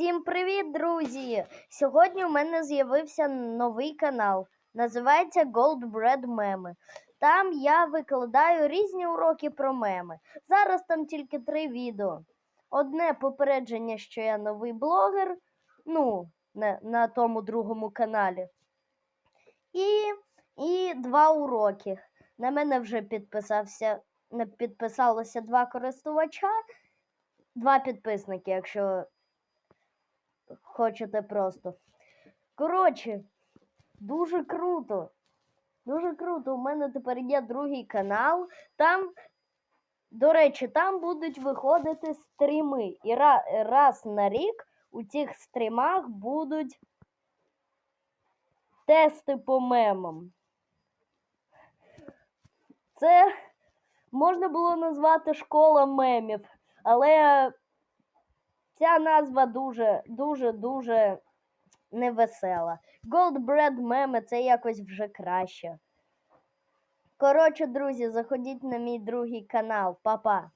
Всім привіт, друзі! Сьогодні у мене з'явився новий канал. Називається Gold Bread Меми. Там я викладаю різні уроки про меми. Зараз там тільки три відео. Одне попередження, що я новий блогер, ну, на, на тому другому каналі. І, і два уроки. На мене вже підписався, підписалося два користувача, два підписники, якщо хочете просто. Коротше, дуже круто. Дуже круто. У мене тепер є другий канал. Там, до речі, там будуть виходити стріми. І ра- раз на рік у цих стрімах будуть тести по мемам. Це можна було назвати школа мемів, але ця назва дуже, дуже, дуже невесела. Gold Bread меми це якось вже краще. Коротше, друзі, заходіть на мій другий канал. Па-па.